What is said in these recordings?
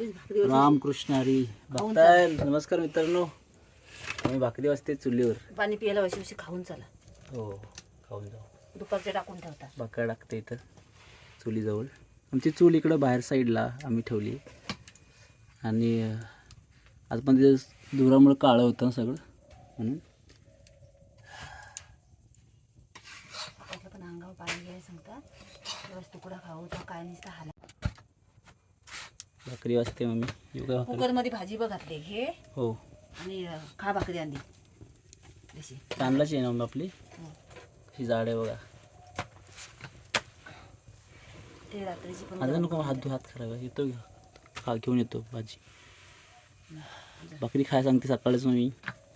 रामकृष्ण हरी बघताय नमस्कार मित्रांनो. आम्ही भाकरी वाजते चुलीवर. पाणी प्यायला वशी वशी खाऊन चला. हो खाऊन जाऊ. दुपारचे टाकून ठेवता. भाकर टाकते इथं चुलीजवळ. आमची चूल इकडं बाहेर साईडला आम्ही ठेवली. आणि अं, आज पण ते धुरामुळे काळं होतं ना सगळं म्हणून. पण अंगावर पाणी घ्यायला सांगता. दिवस तुकडा खाऊ तर काय नुसतं हाला भाकरी वाजते मम्मी. कुकरमध्ये भाजी बघ घातली घे. हो. आणि खा भाकरी आणली तशी चांगलाच आहे ना मग आपली? हो. ही झाड आहे बघा. ते रात्रीची पण माझा नको हात धु हात खराब आहे. येतो खा घेऊन येतो भाजी. भाकरी खाय सांगते सकाळच मी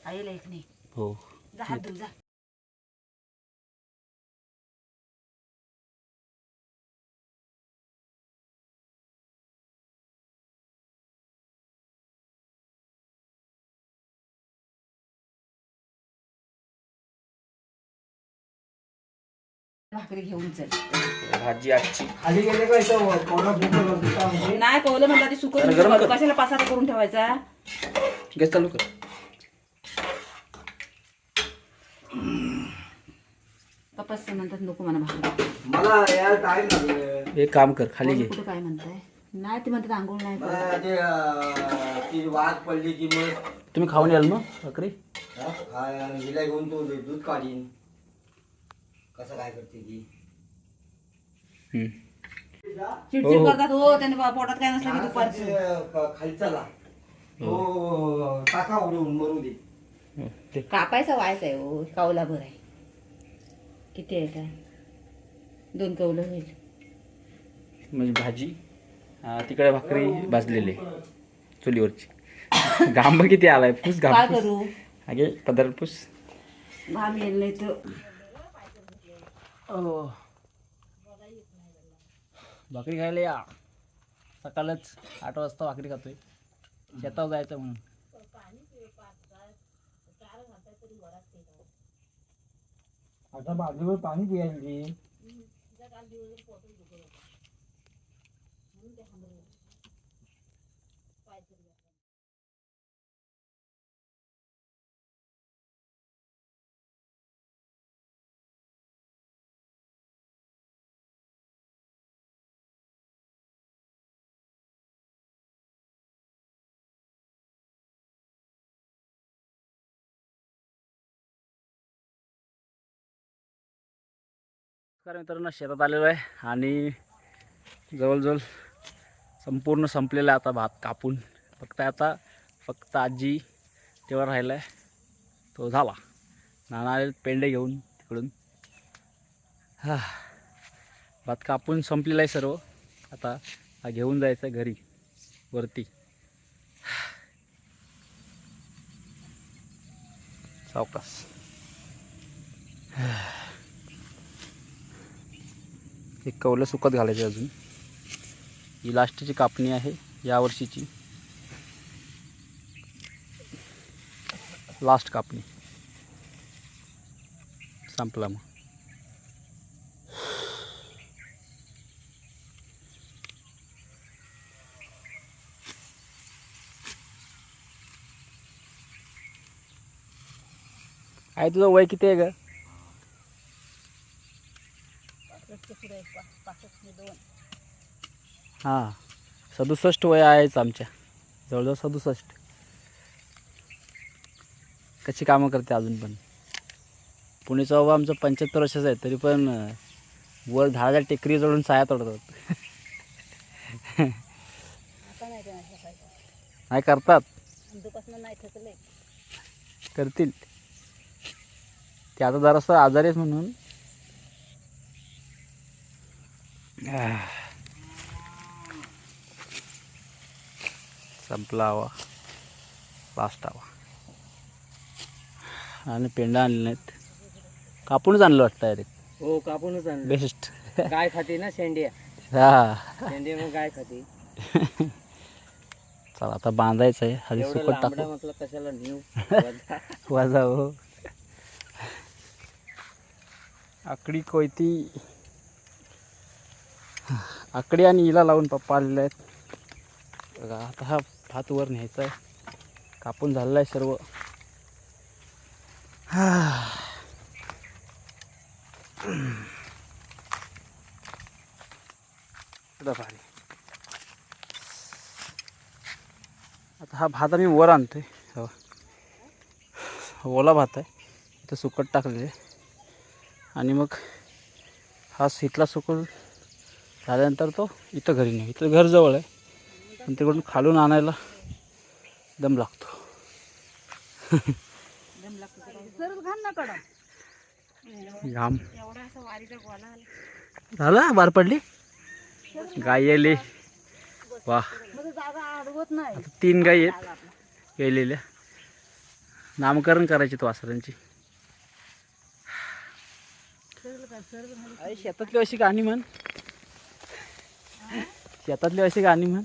आईला एक नाही. हो. हात धुऊ जा. भाकरी घेऊन चल. भाजी आजची. खाली गेले का इथं? कोणा भूक लागली का म्हणजे? नाही म्हणलं ती सुकत जरा गरम कर. कशाला पासारा करून ठेवायचा? गॅस चालू कर. म्हणतात नको म्हणा भाकरी. मला यार टाइम लागले एक काम कर खाली घे. कुठं काय म्हणताय? नाही ते म्हणतात आंघोळ नाही. मला ते अं, ती वाघ पडली की मग तुम्ही खाऊन याल मग भाकरी? हा, हा, हिला घेऊन तो दूध काढीन. कसं काय करते. चिडचिड हो. करतात हो त्याने बा- पोटात काय नसलं की हा, दुपारचं. ते, अं, खाली चला. हो. टाका उडून मरू दे. ते कापायचा व्हायचा आहे हो कावला भर आहे. किती आहे काय दोन कवलं होईल. म्हणजे भाजी अं, तिकडे भाकरी भाजलेली चुलीवरची. घांब किती आलाय फुस काय घाम करू? अगे पदर फुस घाम येईल नाही तर भाकरी खायला या. सकाळच आठ वाजता भाकरी खातोय. शेतावर जायचं म्हणून. आता बाजूवर पाणी पियायची नमस्कार मित्रांनो शेतात आलेलो आहे आणि जवळजवळ संपूर्ण संपलेलं आहे आता भात कापून. फक्त आता फक्त आजी तेव्हा राहिला आहे तो झाला. नाना आले पेंडे घेऊन तिकडून. हा. भात कापून संपलेला आहे सर्व. आता हा घेऊन जायचं आहे घरी वरती. सावकाश. एक कवलं सुकत घालायचं अजून. ही लास्टची कापणी आहे यावर्षीची लास्ट कापणी. संपला मग. आहे तुझं वय किती आहे हां. सदुसष्ट वय आहेच आमच्या. जवळजवळ सदुसष्ट. कशी कामं करते अजून पण. पुणेचा बाबा आमचं पंच्याहत्तर वर्षाचं आहे तरी पण वर झाडाच्या टेकरी चढून साया तोडतात. नाही करतात. करतील. ते आता जरासं आजारी आहेत म्हणून आह. संपला हवा. लास्ट हवा. आणि पेंडा आणले नाहीत. कापूनच आणलं वाटतं डायरेक्ट हो कापूनच आणलं. बेस्ट गाय खाते ना शेंड्या. हा. शेंडे मग गाय खाते. चला आता बांधायचं आहे. सुकत लांबडं टाकू. म्हटलं कशाला नेऊ? वाजा हो. आकडी कोयती आकडी आणि हिला लावून पप्पा आलेले आहेत. बघा आता हा भात वर न्यायचा आहे. कापून झालेला आहे सर्व. पाणी आता हा भात आम्ही वर आणतोय. हो. ओला भात आहे. इथं सुकट टाकलेले आणि मग हा इथला सुकट झाल्यानंतर तो इथं घरी नाही इथं घर जवळ आहे. पण तिकडून खालून आणायला दम लागतो. घाम. एवढा असा वारीचा गोला आला. झालं बार पडली? गाई आली. वा. मग जागा अडवत नाही. आता तीन गाई आहेत. गेलेल्या. नामकरण करायचे तो वासरांची. शेतातली अशी गाणी म्हण. शेतातली अशी गाणी म्हण.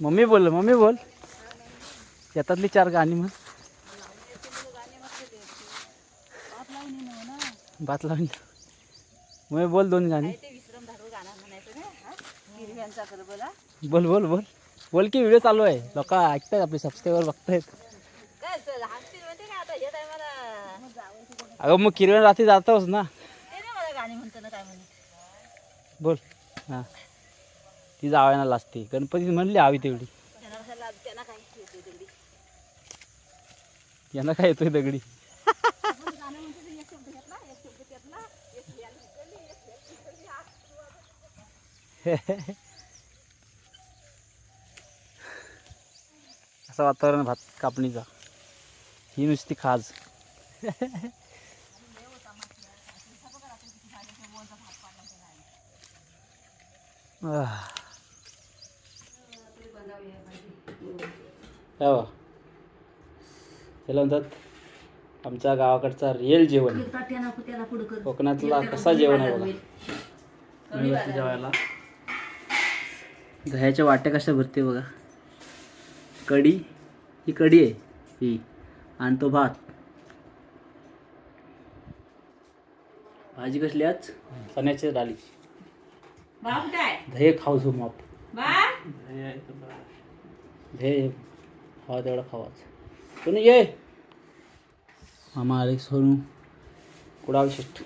मम्मी बोल मम्मी बोल. शेतातली चार गाणी म्हण. भात लावून मम्मी बोल दोन गाणी. बोला बोल बोल. बोल की व्हिडिओ चालू आहे. लोक ऐकतायत आपले सबस्क्रायबर बघतायत. अगं मग किरण रात्री जातोस ना. बोल. हां. ती जावायला लाजते गणपती म्हणली हवी तेवढी. यांना काय येतोय दगडी? असं वातावरण भात कापणीचा. ही नुसती खाज. आह. त्याला म्हणतात आमच्या गावाकडचा रिअल जेवण. त्याला त्याला पुढं कर कोकणातला कसा जेवण आहे बघा. मी जेवायला. दह्याच्या वाट्या कशा भरते बघा? कढी? ही कढी आहे ही. आणि तो भात. भाजी कसली आज? बाप काय? दहे खाऊ झो माप बा दहे हवा तेवढा खावाच कोणी ये मामा आले सोनू कुडाल शेट